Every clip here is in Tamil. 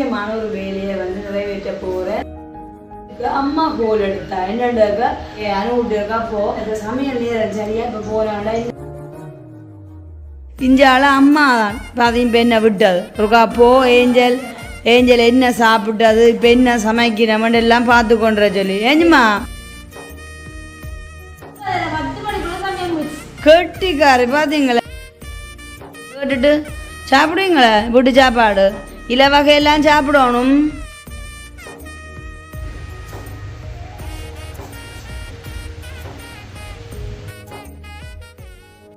முக்கியமான ஒரு வேலையை வந்து நிறைவேற்ற போகிறேன் அம்மா கோல் எடுத்தா. என்னண்டாக்கா அனுவிட்டுக்கா போ. இந்த சமையல் நேரம் சரியா இப்போ போறாண்டா இஞ்சால அம்மா தான் பாதையும் பெண்ணை விட்டது. ஒருக்கா போ ஏஞ்சல். ஏஞ்சல் என்ன சாப்பிட்டது? இப்போ என்ன சமைக்கிறவன் எல்லாம் பார்த்து கொண்டுற சொல்லி. ஏஞ்சுமா? கெட்டிக்காரு பார்த்தீங்களா கேட்டுட்டு சாப்பிடுவீங்களே? வீட்டு சாப்பாடு? இல வகையெல்லாம் சாப்பிடணும்.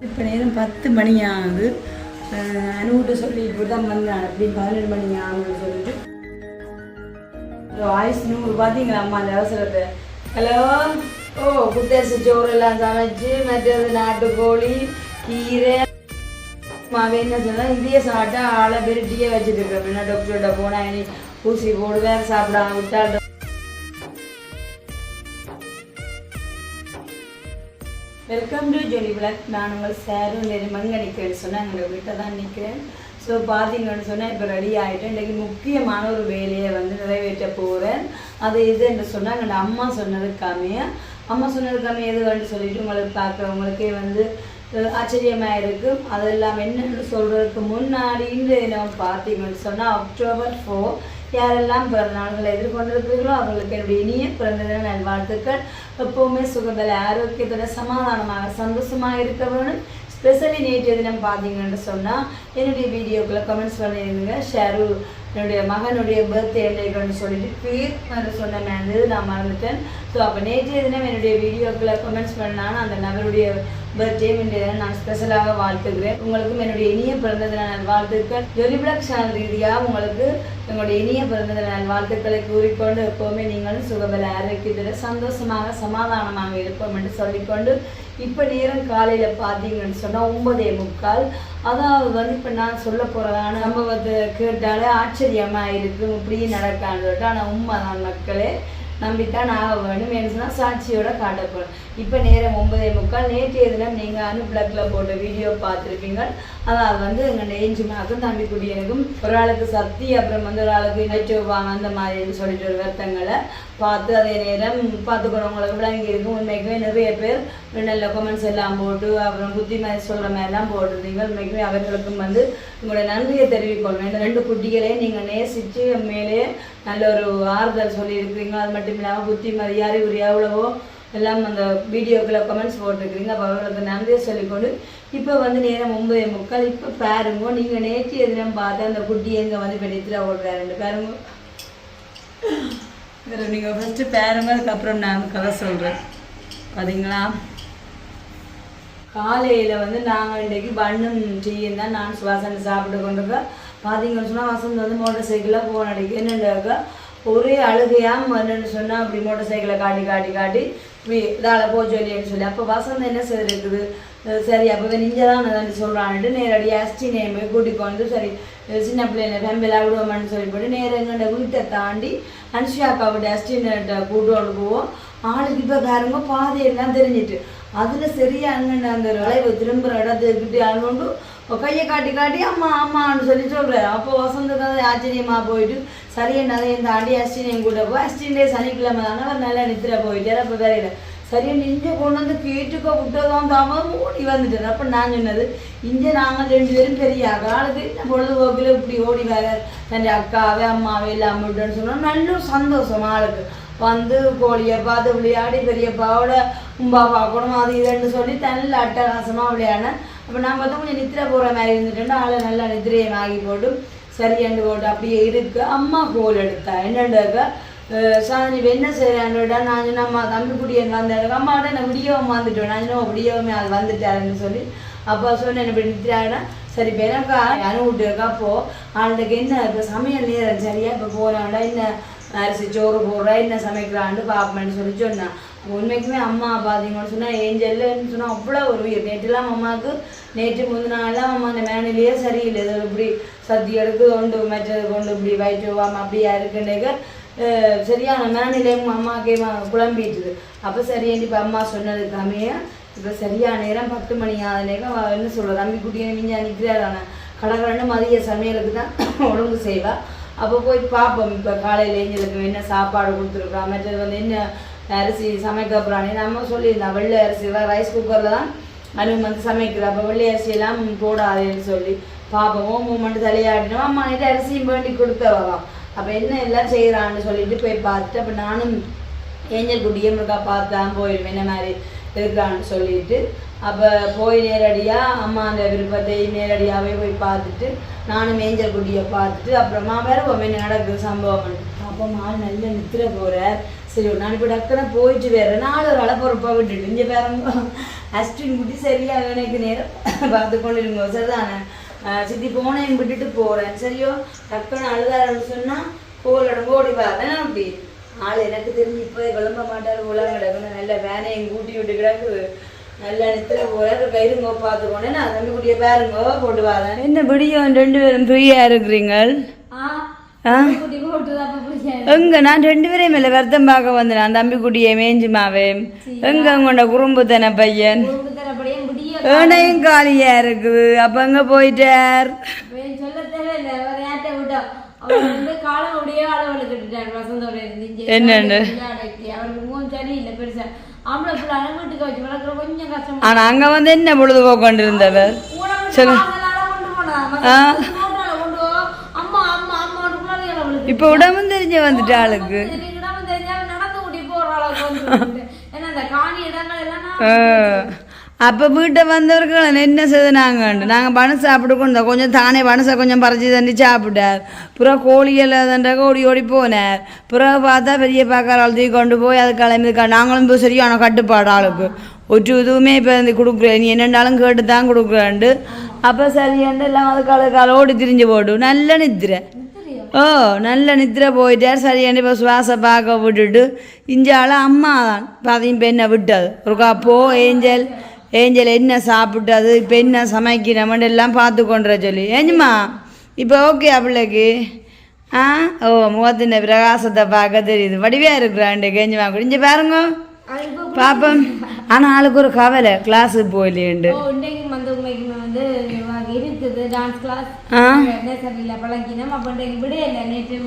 இப்போ நேரம் பத்து மணி ஆகுது அனுவிட்டு சொல்லி இப்படி தான் வந்தேன் அப்படி பதினெட்டு மணி ஆகுதுன்னு சொல்லிட்டு வாய்ஸ் நூறு பார்த்தீங்களா? அம்மா அந்த அவசரத்தை. ஹலோ? ஓ குத்தரிசி சோறு எல்லாம் சமைச்சு மற்றது நாட்டுக்கோழி கீரை. மாவே என்ன சொன்னா இதே சாப்பிட்டா ஆளை பெருட்டியே வச்சுட்டு இருக்கேன் என்ன டாக்டர்கிட்ட போனால் இனி ஊசி போடுவேன் சாப்பிடாம விட்டால் வெல்கம் டு ஜொலி பிளாக் நான் உங்கள் சாரும் நெருமங்க நிற்கிறேன்னு சொன்னால் எங்கள் வீட்டை தான் நிற்கிறேன் ஸோ பார்த்தீங்கன்னு சொன்னால் இப்போ ரெடி ஆகிட்டேன் இன்றைக்கி முக்கியமான ஒரு வேலையை வந்து நிறைவேற்ற போகிறேன் அது இது என்று சொன்னால் எங்கள் அம்மா சொன்னதுக்காமையே அம்மா சொன்னதுக்காமே எது வந்து சொல்லிட்டு உங்களுக்கு பார்க்குறவங்களுக்கே வந்து ஆச்சரியமாக இருக்கும் அதெல்லாம் என்னென்னு சொல்கிறதுக்கு முன்னாடி இந்த தினம் பார்த்தீங்கன்னு சொன்னால் அக்டோபர் ஃபோர் யாரெல்லாம் பிறந்த நாள்களை எதிர்கொண்டிருக்கிறீர்களோ அவர்களுக்கு என்னுடைய இனிய பிறந்த தின நல்வாழ்த்துக்கள். எப்போவுமே சுகபல ஆரோக்கியத்தோட சமாதானமாக சந்தோஷமாக இருக்க வேணும் ஸ்பெஷலி நேற்றைய தினம் பார்த்தீங்கன்னு சொன்னால் என்னுடைய வீடியோக்களை கமெண்ட்ஸ் பண்ணியிருந்தீங்க ஷேரு என்னுடைய மகனுடைய பர்த்டே என்னைக்குன்னு சொல்லிட்டு பேர் வந்து சொன்ன இருந்தது நான் மறந்துட்டேன். ஸோ அப்போ நேற்றைய தினம் என்னுடைய வீடியோக்களை கமெண்ட்ஸ் பண்ணான்னு அந்த நபருடைய பர்த்டே இன்றைய நான் ஸ்பெஷலாக வாழ்த்துக்கிறேன் உங்களுக்கும் என்னுடைய இனிய பிறந்த தின நல்வாழ்த்துக்கள். ஜொலிபிளக் சேனல் ரீதியாக உங்களுக்கு எங்களுடைய இனிய பிறந்த தின நல்வாழ்த்துக்களை கூறிக்கொண்டு எப்போவுமே நீங்களும் சுகபல ஆரோக்கியத்தில் சந்தோஷமாக சமாதானமாக இருப்போம் என்று சொல்லிக்கொண்டு இப்போ நேரம் காலையில் பார்த்தீங்கன்னு சொன்னால் ஒன்பதே முக்கால். அதாவது வந்து இப்போ நான் சொல்ல போகிறதான சம்பவத்தை கேட்டாலே ஆச்சரியமாக இருக்கும் இப்படியே நடக்கான்னு சொல்லிட்டு ஆனால் உண்மைதான் மக்களே. நம்பித்தான் ஆக வேணும் என்று சொன்னால் சாட்சியோட காட்டப்படும் இப்போ நேரம் ஒன்பதே முக்கால். நேற்றைய தினம் நீங்கள் அனுப்பிளக்கில் போட்ட வீடியோ பார்த்துருப்பீங்க. அதாவது வந்து எங்கள் நெஞ்சுமாக்கும் தம்பி குடியனுக்கும் ஒரு ஆளுக்கு சக்தி அப்புறம் வந்து ஒரு ஆளுக்கு நெச்சுவாங்க அந்த மாதிரின்னு சொல்லிட்டு ஒரு வருத்தங்களை பார்த்து அதே நேரம் பார்த்துக்கிறவங்களுக்கு விளங்கி இருக்கும் உண்மைக்குமே நிறைய பேர் நல்ல கமெண்ட்ஸ் எல்லாம் போட்டு அப்புறம் புத்திமதி சொல்கிற மாதிரிலாம் போட்டிருந்தீங்க. உண்மைக்குமே அவர்களுக்கும் வந்து உங்களுடைய நன்றியை தெரிவிக்கணும் இந்த ரெண்டு குட்டிகளையும் நீங்கள் நேசித்து மேலே நல்ல ஒரு ஆறுதல் சொல்லியிருக்கிறீங்க. அது மட்டும் இல்லாமல் புத்தி யார் ஒரு எவ்வளவோ எல்லாம் அந்த வீடியோக்களை கமெண்ட்ஸ் போட்டிருக்கிறீங்க. அப்போ அவர்களுக்கு நன்றியை சொல்லிக்கொண்டு இப்போ வந்து நேரம் ஒன்பதே முக்கால். இப்போ பாருங்க நீங்கள் நேற்று தினம் பார்த்தா அந்த குட்டி எங்கே வந்து இப்போ ஓடுறாரு. பாருங்க வேறு நீங்கள் ஃபஸ்ட்டு பாருங்க அதுக்கப்புறம் நான் கதை சொல்கிறேன் பார்த்தீங்களா காலையில் வந்து நாங்கள் இன்றைக்கு பண்ணும் டீயும் தான் நான் சுவாசனை சாப்பிட்டு கொண்டிருக்கோம் பார்த்தீங்கன்னு சொன்னால் வசந்த் வந்து மோட்டர் சைக்கிளில் போன அடிக்கு என்னென்னாக்கா ஒரே அழுகையாக என்னன்னு சொன்னால் அப்படி மோட்டர் சைக்கிளை காட்டி காட்டி காட்டி இதால் போக சொல்லின்னு சொல்லி. அப்போ வசந்த் என்ன செய்திருக்குது? சரி அப்போ நீங்கள் தான் நான் சொல்கிறான்ட்டு நேரடியாக அஸ்டி நேம் போய் கொண்டு சரி சின்ன பிள்ளைங்க ஃபேமிலி விடுவோம்னு சொல்லி போட்டு நேரம் எங்கள்ட வீட்டை தாண்டி அன்ஷியாக்கா விட்டு கூட்டு கூட்டோடு போவோம். ஆளுக்கு இப்போ பாருங்க பாதையெல்லாம் தெரிஞ்சிட்டு. அதில் சரியா அங்கே அந்த வளைவு திரும்புகிற இடத்துக்கிட்டு அங்கொண்டு கையை காட்டி காட்டி அம்மா அம்மான்னு சொல்லி சொல்கிறாரு அப்போ வசந்தக்கு ஆச்சரியமாக போயிட்டு சரியான ஆண்டி அஸ்டின் எங்க கூட போய் அஸ்டின்டே சனிக்கிழமை தானே அவர் நல்லா நித்திர போயிட்டார் அப்போ வேற சரியா நிஞ்ச கொண்டு வந்து கேட்டுக்க விட்டதும் தாமதம் ஓடி வந்துட்டார் அப்போ நான் சொன்னது இங்கே நாங்கள் ரெண்டு பேரும் பெரிய காலத்து இந்த பொழுதுபோக்கில் இப்படி ஓடி வர தன் அக்காவே அம்மாவே எல்லாம் விட்டுன்னு சொன்னோம். நல்ல சந்தோஷம் ஆளுக்கு. வந்து கோழியை பார்த்து விளையாடி பெரியப்பாவோட உம்பா பார்க்கணும் அது இதுன்னு சொல்லி நல்ல அட்டகாசமாக விளையாடினேன். அப்போ நான் பார்த்தா கொஞ்சம் நித்திரை போகிற மாதிரி இருந்துட்டேன்னா ஆளை நல்லா நித்திரையை வாங்கி போட்டு சரியாண்டு போட்டு அப்படியே இருக்கு. அம்மா கோல் எடுத்தா. என்னண்டாக்கா சாணி என்ன செய்யறான்டா நான் நம்ம அம்மா தம்பி குடியன் வந்தாரு? அம்மா நான் விடியவும் வந்துட்டோம். நான் சொன்ன விடியவுமே அது வந்துட்டாருன்னு சொல்லி. அப்போ சொன்னேன் இப்படி நித்திராங்கன்னா சரி இப்போ எனக்கா இருக்கா அப்போ ஆளுக்கு என்ன இப்போ சமையல் நேரம் சரியா? இப்போ போகிறான்டா என்ன? அரிசி சோறு போடுறா என்ன சமைக்கிறான்னு பார்ப்பேன்னு சொல்லி சொன்னேன் உண்மைக்குமே அம்மா பார்த்தீங்கன்னு சொன்னால் ஏஞ்சல்னு சொன்னால் அவ்வளோ ஒரு உயிர் நேற்றுலாம் அம்மாவுக்கு நேற்று முந்தின நாள்லாம் அம்மா அந்த மேனிலேயே சரியில்லை இது இப்படி சத்தி எடுத்து கொண்டு மற்றது கொண்டு இப்படி வயிற்று வாம அப்படியா இருக்குன்னு சரியான மேனிலேயும் அம்மாக்கே ம- குழம்பிட்டுது அப்போ சரியாண்டி இப்போ அம்மா சொன்னது அமைய இப்போ சரியான நேரம் பத்து மணி ஆன நேரம் என்ன சொல்கிறது தம்பி குட்டியை மிஞ்சா நிற்கிறாரான கடற்கரண்டு மதிய சமையலுக்கு தான் ஒழுங்கு செய்வாள் அப்போ போய் பார்ப்போம் இப்போ காலையில் எங்களுக்கு என்ன சாப்பாடு கொடுத்துருக்கா? மற்றது வந்து என்ன அரிசி சமைக்க போகிறானே நம்ம சொல்லியிருந்தோம். வெள்ளை அரிசி ரைஸ் குக்கரில் தான் அதுவும் வந்து சமைக்கிறோம் அப்போ வெள்ளை அரிசியெல்லாம் போடாதேன்னு சொல்லி பார்ப்போம் மூமெண்ட் தலையாடினோம் அம்மா இது அரிசியும் வேண்டி கொடுத்தவலாம் அப்போ என்ன எல்லாம் செய்கிறான்னு சொல்லிட்டு போய் பார்த்துட்டு அப்போ நானும் ஏஞ்சல் குட்டியும் இருக்கா பார்த்தான் போயிடுவேன் என்ன மாதிரி இருக்கான்னு சொல்லிட்டு அப்போ போய் நேரடியாக அம்மா அந்த விருப்பத்தை நேரடியாகவே போய் பார்த்துட்டு நானும் மேஞ்சல் குட்டியை பார்த்துட்டு அப்புறமா வேற என்ன நடக்குது சம்பவம் அப்போ ஆள் நல்ல நித்திர போகிறார் சரி நான் இப்போ டக்குன்னு போயிட்டு வேற நாலு ஒரு அளப்பு பொறுப்பாக விட்டுட்டு இங்கே வேற அஸ்டின் குட்டி சரியாக எனக்கு நேரம் பார்த்து கொண்டு இருங்க சரிதானே சித்தி போனேன் விட்டுட்டு போகிறேன் சரியோ டக்குன்னு அழுதாருன்னு சொன்னால் கோலோட ஓடி வரேன் அப்படி? ஆள் எனக்கு தெரிஞ்சு இப்போ கிளம்ப மாட்டாரு உலகம் கிடக்குன்னு நல்ல வேனையும் கூட்டி விட்டு கிடக்குது நல்ல நித்திர போகிற கயிறுங்கோ பார்த்துக்கோனே நான் தம்பி குட்டியை பாருங்கோ போட்டு வரேன் என்ன பிடிக்கும் ரெண்டு பேரும் ஃப்ரீயாக இருக்கிறீங்க ஆ குட்டி போட்டு அப்ப பிடிக்காது எங்க நான் ரெண்டு பேரையும் மேல வருத்தம் பார்க்க வந்தேன் தம்பி குட்டியை மேஞ்சுமாவே எங்க உங்களோட குறும்புத்தன பையன்? ஏனையும் காலியா இருக்குது அப்ப எங்க போயிட்டார் வேற சொல்ல தேவையில்லை வேற யார்கிட்ட விட்டோம் அவர் வந்து காலம் அப்படியே அளவுல கட்டுட்டார் வசந்தோட இருந்து என்னன்னு? அவருக்கு முகம் சரியில்லை பெருசா. ஆம்பளை பிள்ளை வீட்டுக்கு வச்சு வளர்க்குற கொஞ்சம் கஷ்டமா ஆனா அங்க வந்து என்ன பொழுதுபோக்கு கொண்டிருந்தவர்? சொல்லு. இப்ப உடம்பும் தெரிஞ்சு வந்துட்டு ஆளுக்கு. நடந்து கூட்டி போற அளவுக்கு. ஏன்னா இந்த காணி இடங்கள் எல்லாம். அப்போ வீட்டை வந்தவர்கள் என்ன செய்தாங்க நாங்கள் பணம் சாப்பிட்டு கொண்டோம் கொஞ்சம் தானே பணசை கொஞ்சம் பறிச்சு தண்ணி சாப்பிட்டார். புறம் கோழிகள் அதன்ற ஓடி ஓடி போனார். பிறகு பார்த்தா பெரிய பாக்கார தூக்கி கொண்டு போய் அது கிளம்பிருக்கா நாங்களும் போய் சரியான கட்டுப்பாடு ஆளுக்கு. ஒரு இதுவுமே இப்போ இந்த கொடுக்குறேன் நீ என்னென்னாலும் கேட்டு தான் கொடுக்குறேன்ட்டு அப்போ சரியாண்டு எல்லாம் அது கால கால ஓடி திரிஞ்சு போடும் நல்ல நித்திரை. ஓ நல்ல நித்திரை போயிட்டார். சரியாண்டு இப்போ சுவாச பார்க்க விட்டுட்டு இஞ்சால அம்மா தான் பாதையும் பெண்ணை விட்டது. ஒருக்கா போ ஏஞ்சல் ஏஞ்சல் என்ன சாப்பிட்டது இப்போ என்ன சமைக்கிறோம்னு எல்லாம் பார்த்து கொண்டுற சொல்லி. ஏஞ்சுமா இப்போ ஓகே பிள்ளைக்கு? ஆ? ஓ முகத்தின் பிரகாசத்தை பார்க்க தெரியுது. வடிவாக இருக்கிறாண்டு கேஞ்சுமா குடிஞ்சு பாருங்க. பாப்போம். ஆனால் ஆளுக்கு ஒரு கவலை கிளாஸுக்கு போயிலேண்டு இருக்குது. டான்ஸ் கிளாஸ் பழகினோம். அப்போ விடையில நேற்று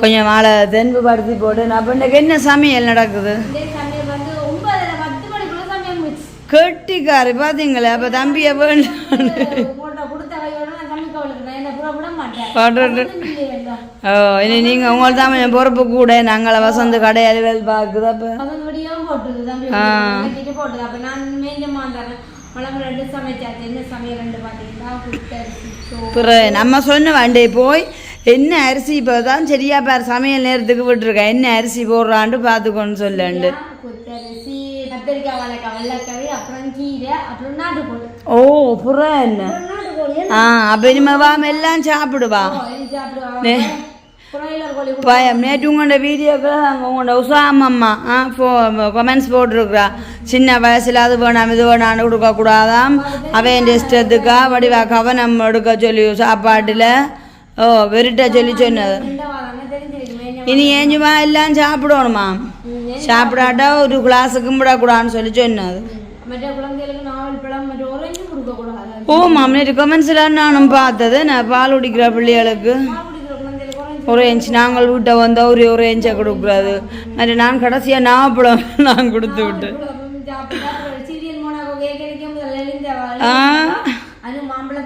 கொஞ்சம் மாலை தென்பு படுத்தி போட்டு நான் என்ன சமையல் நடக்குது இன்றைக்கு சமையல் வந்து ஒன்பதரை பத்து மணிக்குள்ள சமையல் முடிச்சு கெட்டிக்காரு பார்த்தீங்களா அப்போ தம்பியை வேண்டாம். ஓ இனி நீங்கள் உங்களுக்கு தான் கொஞ்சம் பொறுப்பு கூட நாங்களை வசந்து கடை அலுவல் பார்க்குது அப்போ. பிறகு நம்ம சொன்ன வண்டி போய் என்ன அரிசி இப்போ தான் சரியா பார் சமையல் நேரத்துக்கு விட்டுருக்கேன். என்ன அரிசி போடுறான்ட்டு பார்த்துக்கோன்னு சொல்லண்டு கத்திரிக்காய் வாழைக்காய் வெள்ளைக்கறி அப்புறம் கீரை அப்புறம் நாட்டுக்கோழி. ஓ புற என்ன? ஆ அப்போ இனிமே வாம எல்லாம் சாப்பிடுவா? நேற்று உங்களோட வீடியோக்கள் அங்கே உங்களோட உசாமம்மா ஆ ஃபோ கமெண்ட்ஸ் போட்டிருக்கிறா. சின்ன வயசில் அது வேணாம் இது வேணான்னு கொடுக்கக்கூடாதாம் அவன் இஷ்டத்துக்கா வடிவா கவனம் எடுக்க சொல்லி சாப்பாட்டில் ஓ வெறிட்ட சொல்லி சொன்னது இந்த வாரமே தெரிஞ்சிருக்கு மேஞ்ச இனி ஏஞ்சுமா எல்லாம் சாப்பிடணுமா சாப்பிடாட்டா ஒரு கிளாஸுக்கு விடக்கூடாதுன்னு சொல்லி சொன்னது ஓ மாம் நேற்று கமெண்ட்ஸில் நானும் பார்த்தது நான் பால் குடிக்கிற பிள்ளைகளுக்கு ஒரு இன்ச் நாங்கள் வீட்டை வந்தால் ஒரு ஒரு இன்ச்சை கொடுக்குறாது மாதிரி நான் கடைசியாக நாவப்பழம் நான் கொடுத்து விட்டு சீரியல் மோனாக கேட்க முதல்ல எழுந்த ஆ அது மாம்பழம்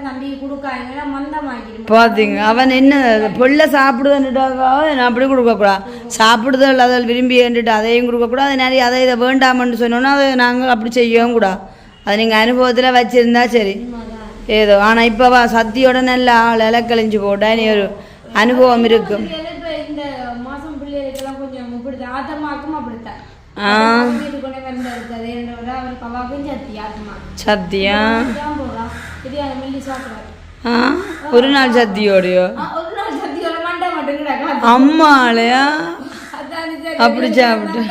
தம்பி கொடுக்காங்க மந்தமாக்கிடும் பார்த்தீங்க அவன் என்ன பிள்ளை சாப்பிடுதுன்னுட்டாக்கா நான் அப்படி கொடுக்கக்கூடாது. சாப்பிடுதல் அதில் விரும்பி ஏண்டுட்டு அதையும் கொடுக்கக்கூடாது. நிறைய அதை இதை வேண்டாமன்னு சொன்னோன்னா அதை நாங்கள் அப்படி செய்யவும் கூடாது. அது நீங்கள் அனுபவத்தில் வச்சுருந்தா சரி. ஏதோ ஆனால் இப்போ வா சத்தியோட நல்ல ஆள் இலக்கழிஞ்சு போட்டா நீ ஒரு அனுபவம் இருக்கும் இப்ப ஒரு நாள் அதான் சரி. அப்படி சாப்பிட்டு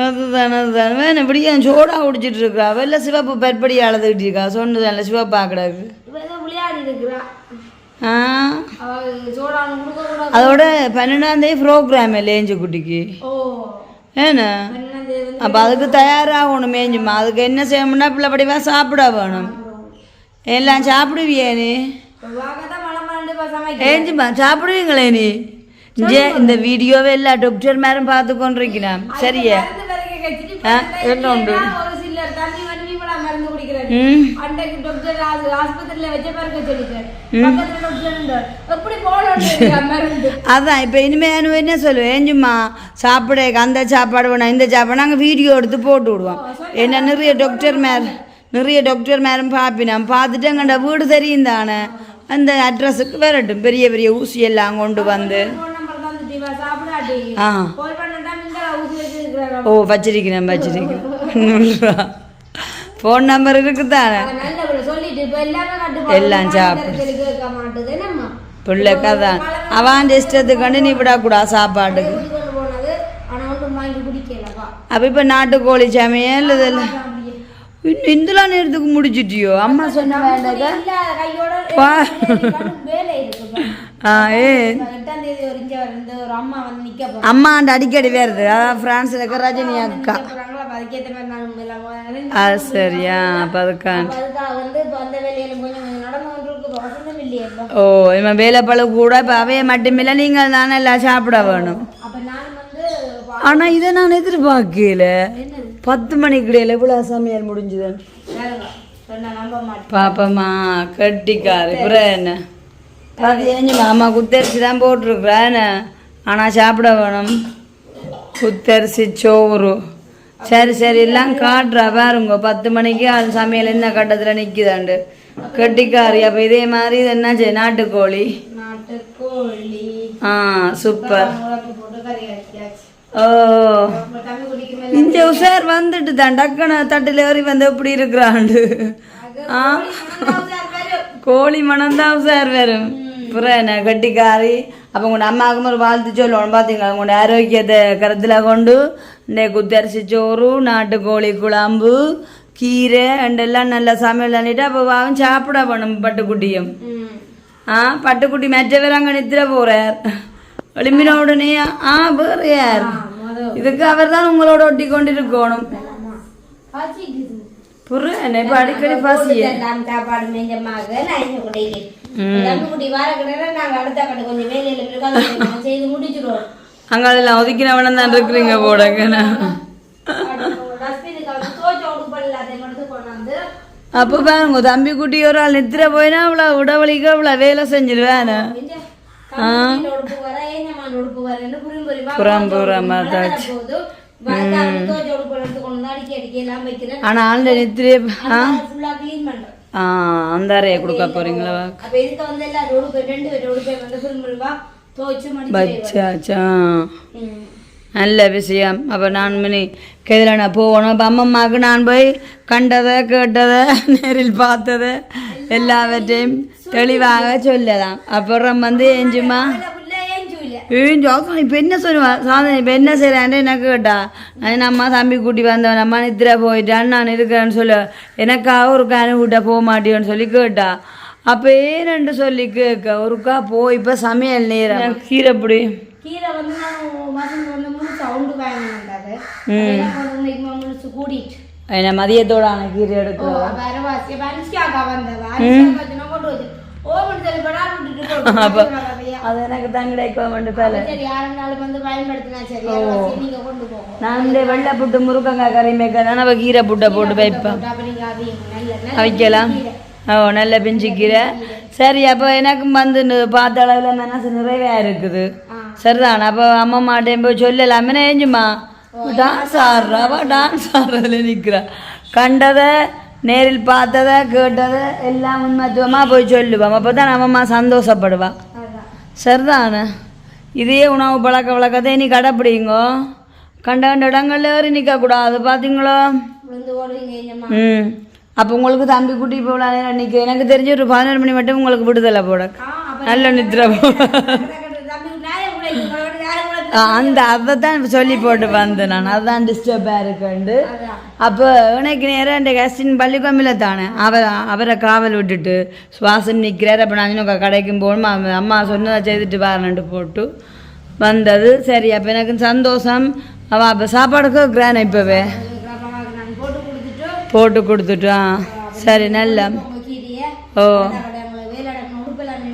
அதுதான் அதுதான் வேணும் இப்படி என் சோடா குடிச்சிட்டு இருக்கா வெள்ளை சிவப்பு பெற்படி அழுதுகிட்டு இருக்கா சொன்னதால சிவப்பா கிடக்கு இவதான் விளையாடி இருக்கிறா ஆ அவ சோடானு கொடுக்க கூடாது அதோட பன்னெண்டாம் தேதி ப்ரோக்ராம் லேஞ்சு குட்டிக்கு ஏன்னா அப்போ அதுக்கு தயாராகணும் மேஞ்சுமா அதுக்கு என்ன செய்யணும்னா பிள்ளை படிவா சாப்பிட வேணும் எல்லாம் சாப்பிடுவியே நீ ஏஞ்சுமா சாப்பிடுவீங்களே நீ இந்த வீடியோவை எல்லா டாக்டர் மேரும் பார்த்து கொண்டிருக்கிறான் சரியா என்ன உண்டு? ஒரு சிலர் தண்ணி வண்ணி கூட மருந்து குடிக்கிறாரு ம் அன்றைக்கு டாக்டர் ஆஸ்- ஆஸ்பத்திரியில வச்ச பிறகு சொல்லிட்டாரு பக்கத்துல டாக்டர் இருந்தார் எப்படி போகணும் அதான் இப்போ இனிமேல் என்ன சொல்லுவேன் ஏஞ்சுமா சாப்பிட அந்த சாப்பாடு வேணாம் இந்த சாப்பாடு நாங்கள் வீடியோ எடுத்து போட்டு விடுவோம் என்ன நிறைய டாக்டர் மேர் நிறைய டாக்டர் மேரும் பார்ப்பினோம் பார்த்துட்டு எங்கள்ட வீடு தெரியும் தானே அந்த அட்ரஸுக்கு வரட்டும் பெரிய பெரிய ஊசி எல்லாம் கொண்டு வந்து ஆ ஓ வச்சிருக்கிறேன் வச்சிருக்கிறேன் ஃபோன் நம்பர் இருக்குதானே? எல்லாமே சாப்பிடு. பிள்ளைக்கு அதான் அவன் இஷ்டத்துக்கு நீ சாப்பாட்டுக்கு. கொண்டு ஒன்றும் வாங்கி குடிக்கலப்பா. அப்போ இப்போ நாட்டுக்கோழி சமையல் இதெல்லாம்? இன்னும் இந்தலாம் நேரத்துக்கு முடிச்சிட்டியோ? அம்மா சொன்ன இருக்கு ஆ ஏ. அம்மா அம்மாண்ட அடிக்கடி வருது அதான் ஃப்ரான்ஸில் இருக்க ரஜினி அக்கா. மாதிரி. அது சரியா அப்போ அதுக்காக வந்து இப்ப அந்த வேலையில கொஞ்சம் கொஞ்சம் நடந்து கொண்டிருக்கு வசந்தம் இல்லையப்பா ஓ இவன் வேலைப்பழு கூட இப்போ அவைய மட்டுமில்லை நீங்கள் தானே எல்லாம் சாப்பிட வேணும். ஆனால் இதை நான் எதிர்பார்க்கல. பத்து மணிக்கு இடையில எவ்வளோ சமையல் முடிஞ்சுது. பாப்பம்மா கட்டிக்காரு அப்புறம் என்ன? மாமா குத்தரிசி தான் போட்டிருக்குறேன் ஆனால் சாப்பிட வேணும். குத்தரிசி சோறு. சரி சரி எல்லாம் காட்டுறா பாருங்க பத்து மணிக்கு அது சமையல் என்ன கட்டத்தில் நிற்குதாண்டு கட்டிக்காரி அப்போ இதே மாதிரி இது என்ன செய்ய நாட்டுக்கோழி? ஆ சூப்பர் ஓ. இந்த உஷார் வந்துட்டு தான் டக்குன்னு தட்டில் ஏறி வந்து எப்படி இருக்கிறாண்டு? ஆ? கோழி மணம்தான் சார் வரும். அப்புறம் என்ன கட்டிக்காரி? அப்போ உங்களோட அம்மாவுக்கும் ஒரு வாழ்த்து சொல்லணும் பார்த்தீங்களா உங்களோட ஆரோக்கியத்தை கருத்தில் கொண்டு இந்த குத்தரிசி சோறு நாட்டுக்கோழி குழம்பு கீரை அண்டெல்லாம் நல்லா சமையல் பண்ணிட்டு அப்போ வாவும் சாப்பிட வேணும் பட்டுக்குட்டியும். ஆ பட்டுக்குட்டி மெச்சவர் அங்கே நித்திர போகிறார் எழும்பின உடனே ஆ வேறு யார் இதுக்கு அவர் தான் உங்களோட ஒட்டி கொண்டு இருக்கணும். புரிய இப்போ அடிக்கடி பசிய. போட்டுத்தரலாம் சாப்பாடு மேஞ்சமாக நான் இன்னும் குடிக்கிறேன். தம்பி குட்டி வார கடையில நாங்க அடுத்த கடை கொஞ்சம் வேலையில இருக்கு அதை நாங்க செய்து முடிச்சிடுவோம். அங்கெல்லாம் ஒதுக்கினவன தான் இருக்கிறீங்க கொண்டாந்து அப்போ பாருங்க தம்பி குட்டி ஒரு ஆள் நித்திர போயினா அவ்வளோ உடவழிக்க அவ்வளோ வேலை செஞ்சிருவேன். புறம் புறமா தாச்சு போது வந்து தோச்ச உடுப்பு எடுத்து கொண்டு வந்து அடிக்கி அடிக்கி எல்லாம் வைக்கிறேன். ஆனால் ஆள்ல நித்திரே ஆ? அந்த அறையை கொடுக்க போறீங்களா? ம். நல்ல விஷயம். அப்போ நான் மணி கையில் நான் போகணும். அப்போ அம்மம்மாவுக்கு நான் போய் கண்டதை கேட்டதை நேரில் பார்த்ததை எல்லாவற்றையும் தெளிவாக சொல்லலாம். அப்புறம் வந்து புள்ள ஏஞ்சு ஜோசம் இப்போ என்ன சொல்லுவான் சாதனை இப்போ என்ன செய்கிறான்ட்டு எனக்கு கேட்டா நான் அம்மா தம்பி கூட்டி வந்தவன் அம்மா நித்திர போயிட்டான் நான் இருக்கிறேன்னு சொல்ல. எனக்காக ஒரு கேனு கூட்ட போக மாட்டேன்னு சொல்லி கேட்டா. அப்போ ஏன்னு சொல்லி கேட்க? ஒருக்கா போய் இப்போ சமையல் நேரம். கீரை வந்து நான் முழுசா முழுசு என்ன மதியத்தோட ஆன கீரை வந்து தள்ளி படா விட்டுட்டு அப்போ அது எனக்கு தான் கிடைக்க வேண்டிய பேல சரி யாருனாலும் வந்து பயன்படுத்தினா சரி. வேற வாசி நீங்க கொண்டு போங்க நான் இந்த வெள்ளை புட்டு முருங்கங்காய் கறி மேய்க்க தானே அவள் கீரை புட்டை போட்டு வைப்பேன். அப்ப நீங்க அதையும் நல்ல நல்ல வைக்கலாம். ஓ நல்ல பிஞ்சு கீரை. சரி அப்போ எனக்கும் வந்து பார்த்த அளவில் மனசு நிறைவே இருக்குது. சரிதான் அப்போ அம்மா மாட்டேன் போய் சொல்லலாமே. ஏஞ்சுமா டான்ஸ் ஆடுறா. டான்ஸ் ஆடுறதுல நிற்கிறா கண்டதை நேரில் பார்த்ததை கேட்டதை எல்லாம் உண்மத்துவமாக போய் சொல்லுவான். அப்போ தான் அம்மா சந்தோஷப்படுவா. அதான் சரிதானே இதே உணவு பழக்க வழக்கத்தை நீ கடைப்பிடிங்கோ கண்ட கண்ட இடங்கள்ல ஏறி நிற்கக்கூடாது பார்த்தீங்களோ ம் அப்போ உங்களுக்கு தம்பி குட்டி இப்போ இவ்வளோ நேரம் நிற்க எனக்கு தெரிஞ்ச ஒரு பதினோரு மணி மட்டும் உங்களுக்கு விடுதலை போட நல்ல நித்திர போ அந்த அதை தான் சொல்லி போட்டு வந்தேன் நான். அதான் டிஸ்டர்பாக இருக்குண்டு அப்போ எனக்கு நேரம் இந்த கஸ்டின் பள்ளிக்கொம்பில் தானே. அவர் அவரை காவல் விட்டுட்டு சுவாசம் நிற்கிறார் அப்போ நான் இன்னும் கடைக்கும் போகணும்? அம்மா சொன்னதை செய்துட்டு வரணுன்ட்டு போட்டு வந்தது. சரி அப்போ எனக்கு சந்தோஷம். அவள் அப்போ சாப்பாடு கேட்குறானே இப்போவே? போட்டு கொடுத்துட்டு போட்டு கொடுத்துட்டான் சரி நல்ல. ஓ.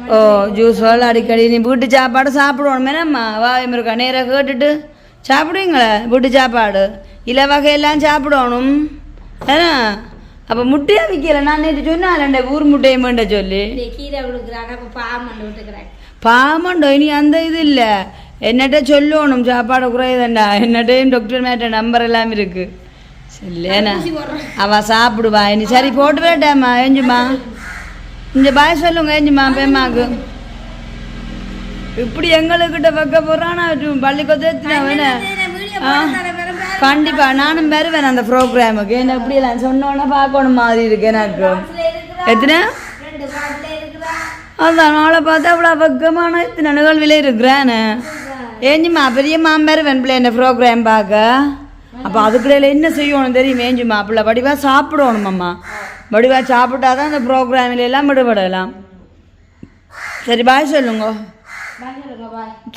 ஓ ஜூஸ் வேலை அடிக்கடி. நீ வீட்டு சாப்பாடு சாப்பிடுவோம். மேனம்மா வாயம் இருக்கா நேராக கேட்டுட்டு. சாப்பிடுவீங்களே? வீட்டு சாப்பாடு. இல்லை வகையெல்லாம் சாப்பிடணும். ஏன்னா அப்போ முட்டையாக விற்கல? நான் நேற்று சொன்னாலே ஊர் முட்டையை வேண்ட சொல்லி. பாமண்டு இனி அந்த இது இல்லை. என்னட்ட சொல்லணும். சாப்பாடு குறையுதுண்டா. என்னட்டையும் டாக்டர் மேட்ட நம்பர் எல்லாம் இருக்கு. சரிண்ணா அவ சாப்பிடுவா. இனி சரி போட்டு விடட்டாம்மா ஏஞ்சுமா இந்த பாய் சொல்லுங்க ஏஞ்சுமா பேமாக்கு இப்படி எங்களுக்கிட்ட வைக்க போறானா பள்ளிக்கூடத்தை ஆ? கண்டிப்பா நானும் வருவேன் அந்த ப்ரோக்ராமுக்கு என்ன இப்படி எல்லாம் சொன்னோன்னா பார்க்கணும் மாதிரி இருக்கு எனக்கு. எத்தனை? அதான் நாளை பார்த்தா அவ்வளோ பக்கமான இத்தனை நிகழ்வில் இருக்கிறேன்னு ஏஞ்சுமா பெரிய மாம்பேர் வெண்பிள்ளை என்ன ப்ரோக்ராம் பார்க்க. அப்போ அதுக்குள்ள என்ன செய்யணும் தெரியும்? ஏஞ்சுமா பிள்ளை வடிவா சாப்பிடணும் அம்மா வடிவா சாப்பிட்டா தான் அந்த ப்ரோக்ராமில் எல்லாம் விடுபடலாம். சரி பாய் சொல்லுங்க.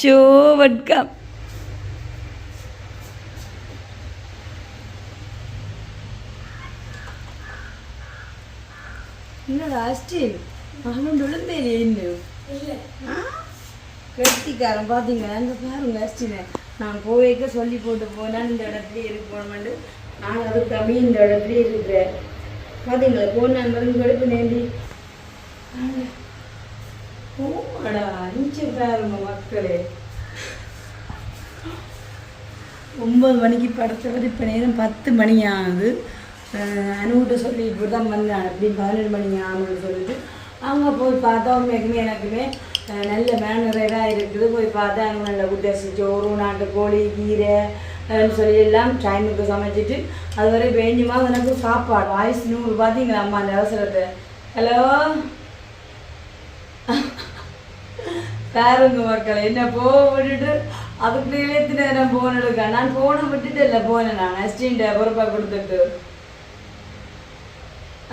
சோ வட்கம். என்னடா அஸ்டின் மகனும் விழுந்தேன் இன்னும்? கெட்டிக்காரன் பார்த்தீங்களா அங்கே பாருங்க அஸ்டினை நான் போய்க்க சொல்லி போட்டு போனால் இந்த இடத்துல இருக்கணும்னு நான் அது கம்மி இந்த இடத்துல இருக்கிறேன். பார்த்தீங்களா போன மருந்து கடுப்பு நேண்டி போமாடா அஞ்சு பாருங்க மக்களே. ஒம்பது மணிக்கு படத்தவர் இப்போ நேரம் பத்து மணி ஆகுது அனுகிட்ட சொல்லி இப்படி தான் வந்தேன் அப்படி பதினெட்டு மணி ஆகும்னு சொல்லிட்டு. அவங்க போய் பார்த்தா உண்மைக்குமே எனக்குமே நல்ல மேனரேடாக இருக்குது. போய் பார்த்தா அங்கே நல்ல குட்டரிசி சோறு நாட்டு கோழி கீரை சொல்லி எல்லாம் டைமுக்கு சமைச்சிட்டு அது வரை பேஞ்சுமா எனக்கு சாப்பாடு வாய்ஸ் நூறு பார்த்தீங்களா அம்மா அந்த அவசரத்தை? ஹலோ பேருங்க மக்கள் என்ன போ விட்டுட்டு அதுக்கு இழுத்து நேரம் போன் எடுக்க. நான் போனை விட்டுட்டு இல்லை போனேன் நான் அஸ்டின்ட்ட பொறுப்பா கொடுத்துட்டு.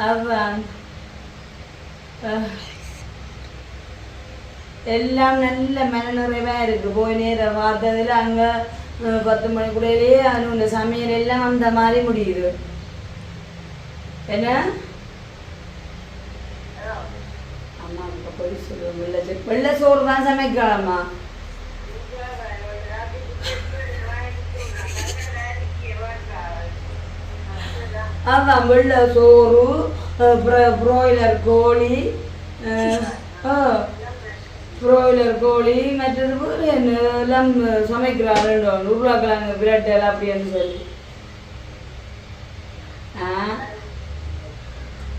அதுதான் எல்லாம் நல்ல மனநிறைவா இருக்குது போய் நேரம் பார்த்ததில் அங்கே பத்து மணிக்குள்ளேயே அந்த சமையல் எல்லாம் அந்த மாதிரி முடியுது. என்ன? அம்மா பொடி சொல்லுவோம். வெள்ளை வெள்ளை சோறு தான் சமைக்கலாமா? அதான் வெள்ளை சோறு கோழி ப்ரோயிலர் கோழி மற்றது வேறு எல்லாம் சமைக்கிறாங்க உருவாக்கலாங்க பிரெட் எல்லாம் அப்படின்னு சொல்லி.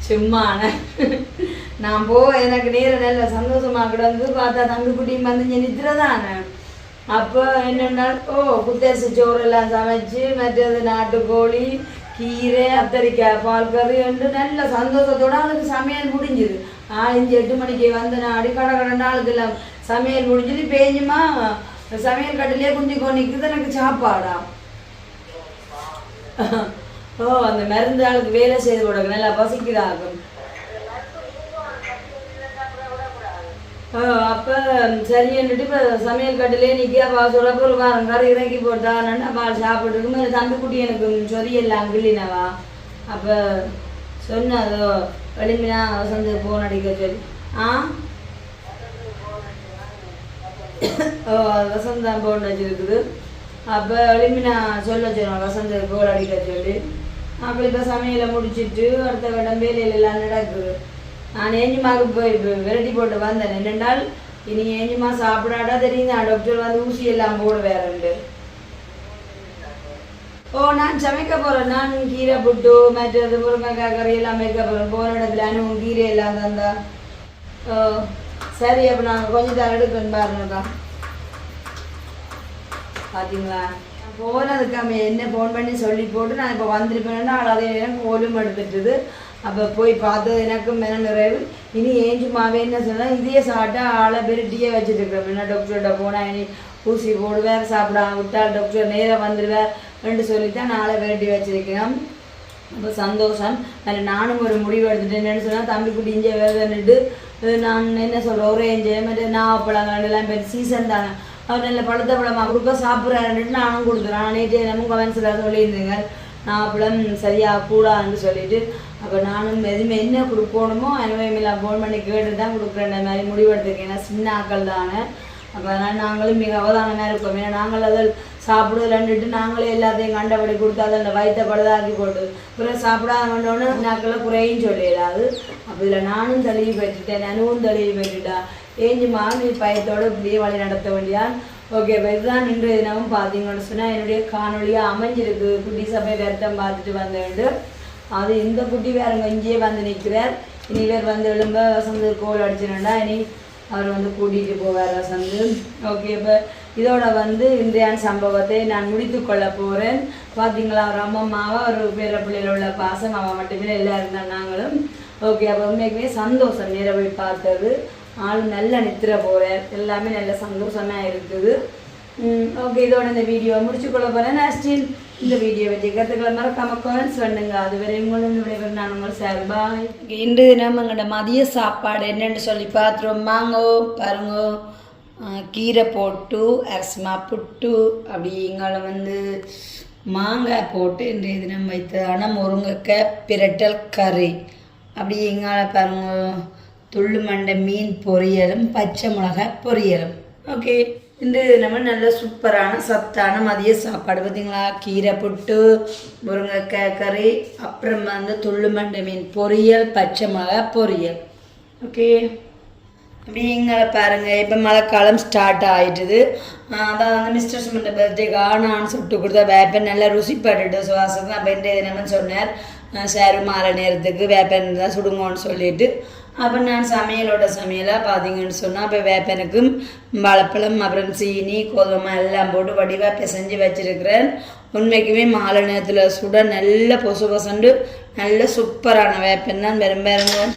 சும்மான. நான் போ எனக்கு நேரம் நல்ல சந்தோஷமா கிடந்து பார்த்தா தங்குக்குட்டியும் வந்து இங்கே நித்திரதானே? அப்போ என்னென்னா ஓ குத்தரிசி சோறு எல்லாம் சமைச்சு மற்றது நாட்டுக்கோழி கீரை அத்தரிக்காய் பால் கறி என்று நல்ல சந்தோஷத்தோட அவனுக்கு சமையல் முடிஞ்சுது. ஆஞ்சு எட்டு மணிக்கு வந்து நான் அடி கடை ஆளுக்கு எல்லாம் சமையல் முடிஞ்சது பேஞ்சுமா? சமையல் கட்டிலே குஞ்சு கொண்டிக்குது எனக்கு சாப்பாடா? ஓ அந்த மருந்து ஆளுக்கு வேலை செய்து கொடுக்க நல்லா பசிக்குதாகும் ஓ அப்போ சரின்னுட்டு இப்போ சமையல் கட்டிலே நிற்க அப்பா சொல்ல பொருள் வாரம் கறி இறக்கி போட்டா அப்பா பால் சாப்பிட்டுருக்கும் தம்பி குட்டி எனக்கு சொரியெல்லாம் கிள்ளினவா? அப்போ சொன்னதோ? வெளிமினா வசந்து போன் அடிக்க சொல்லி. ஆ? ஓ வசந்த் தான் போன் வச்சிருக்குது. அப்போ எளிமினா சொல்ல சொன்னோம் வசந்த் கோல் அடிக்க சொல்லி. அப்போ இப்போ சமையலை முடிச்சிட்டு அடுத்த கட்டம் வேலையில எல்லாம் நடக்குது. நான் ஏஞ்சிமாவுக்கு போய் விரட்டி போட்டு வந்தேன். என்னென்றால் இனி ஏஞ்சிமா சாப்பிடாடா தெரியுது. டாக்டர் வந்து ஊசி எல்லாம் போட வேறண்டு ஓ நான் சமைக்க போறேன் நான் கீரை புட்டு மற்றது முருங்கைக்காய் கறி எல்லாம் வைக்க போறேன் போன இடத்துல அனுவும் கீரை எல்லாம் தந்தா ஓ சரி அப்போ நாங்கள் கொஞ்சம் தான் எடுக்கணும் பாருங்கக்கா பார்த்தீங்களா நான் போனதுக்காம என்ன ஃபோன் பண்ணி சொல்லி போட்டு நான் இப்போ வந்திருப்பேன்னா அதே எனக்கு ஓலும் எடுத்துட்டுது அப்போ போய் பார்த்தது எனக்கும் மென நிறைவு இனி ஏஞ்சுமாவே என்ன சொன்னால் இதே சாப்பிட்டா ஆளை பெருட்டியே வச்சுட்டு இருக்கிறோம் என்ன டாக்டர்கிட்ட போனால் இனி ஊசி போடுவேன் சாப்பிடாம விட்டால் டாக்டர் நேராக வந்துடுவார் ரெண்டு சொல்லித்தான் நாளை வேண்டி வச்சிருக்கிறோம். ரொம்ப சந்தோஷம். அதில் நானும் ஒரு முடிவு எடுத்துட்டேன். சொன்னால் தம்பி குட்டி இங்கே வேறுன்னுட்டு நான் என்ன சொல்கிறேன் ஒரேஞ்சு நான் நாவப்பழங்கள் எல்லாம் பேர் சீசன் தானே. அவர் நல்ல பழுத்த பழமாக கொடுக்க சாப்பிட்றாருன்னுட்டு நானும் கொடுத்துறேன் நேற்று என்னமும் கவன்சில் சொல்லியிருந்தேங்க நாவப்பழம் சரியாக கூடாதுன்னு சொல்லிட்டு. அப்போ நானும் எதுவுமே என்ன கொடுக்கணுமோ அனுபவம் ஃபோன் பண்ணி கேட்டு தான் கொடுக்குறேன் மாதிரி முடிவெடுத்துருக்கேன் ஏன்னா சின்ன ஆக்கள் தானே. அப்போ அதனால் நாங்களும் மிக அவதானமாக இருக்கோம். ஏன்னா நாங்கள் அதில் சாப்பிடுதலன்னுட்டு நாங்களே எல்லாத்தையும் கண்டபடி கொடுத்து அதை அந்த வயிற்ற பழுதாக்கி போட்டு பிறகு சாப்பிடாத வேண்டோன்னு நாக்கெல்லாம் குறையும் சொல்லிடாது அப்போ இதில் நானும் தழுவி பெற்றுட்டேன் அனுவும் தழுவி பெற்றுட்டா. ஏஞ்சுமா நீ பயத்தோடு இப்படியே வழி நடத்த வேண்டியான் ஓகே இப்போ இதுதான் நின்று தினமும் பார்த்தீங்கன்னு சொன்னால் என்னுடைய காணொலியாக அமைஞ்சிருக்கு. குட்டி சபை வருத்தம் பார்த்துட்டு வந்தேன் அது இந்த குட்டி வேறு இங்கேயே வந்து நிற்கிறார். இனி வேறு வந்து எழும்ப வசந்த கோல் அடிச்சிடண்டா இனி அவர் வந்து கூட்டிகிட்டு போவார் வசந்து. ஓகே இப்போ இதோட வந்து இந்தியான் சம்பவத்தை நான் முடித்து கொள்ள போகிறேன் பார்த்தீங்களா அவர் அம்மம்மாவை ஒரு பேர பிள்ளையில் உள்ள பாசம் அவன் மட்டுமே எல்லாம் இருந்தான் நாங்களும். ஓகே அப்போ உண்மைக்குமே சந்தோஷம் நேர பார்த்தது. ஆள் நல்லா நித்திர போகிறார் எல்லாமே நல்ல சந்தோஷமாக இருக்குது. ஓகே இதோட இந்த வீடியோ முடிச்சு கொள்ள போகிறேன் நெக்ஸ்டின் இந்த வீடியோ வச்சு கருத்துக்களை மறக்காம கமெண்ட்ஸ் பண்ணுங்க. அதுவரை உங்களும் விடைபெறும். நான் உங்கள் சார். பாய் இன்று தினம் எங்களோட மதிய சாப்பாடு என்னென்னு சொல்லி பார்த்துருவோம். மாங்கோ பாருங்க கீரை போட்டு அரிசிமா புட்டு அப்படி எங்களை வந்து மாங்காய் போட்டு இன்றைய தினம் வைத்ததான முருங்கைக்காய் பிரட்டல் கறி. அப்படி எங்களை பாருங்க துள்ளு மண்டை மீன் பொரியலும் பச்சை மிளகாய் பொரியலும். ஓகே. இன்று நம்ம நல்ல சூப்பரான சத்தான மதிய சாப்பாடு பார்த்தீங்களா? கீரை புட்டு முருங்கைக்காய் கறி அப்புறம் வந்து துள்ளுமண்டை மீன் பொரியல் பச்சை மிளகா பொரியல். ஓகே அப்படிங்களை பாருங்கள் இப்போ மழைக்காலம் ஸ்டார்ட் ஆகிட்டுது அதான் வந்து மிஸ்டர் சுமந்த பர்த்டேக்காக நான் சுட்டு கொடுத்தா வேப்பன் நல்லா ருசிப்பட்டுட்டு சுவாசம் அப்போ இந்த சொன்னார் சாரு மாலை நேரத்துக்கு வேப்பன் தான் சுடுங்கன்னு சொல்லிட்டு. அப்போ நான் சமையலோட சமையலாக பார்த்தீங்கன்னு சொன்னால் இப்போ வேப்பனுக்கும் வாழைப்பழம் அப்புறம் சீனி கோதுமை எல்லாம் போட்டு வடிவாக பிசைஞ்சு வச்சுருக்கிறேன். உண்மைக்குமே மாலை நேரத்தில் சுட நல்ல பொசு பொசண்டு நல்ல சூப்பரான வேப்பன் தான் பெரும்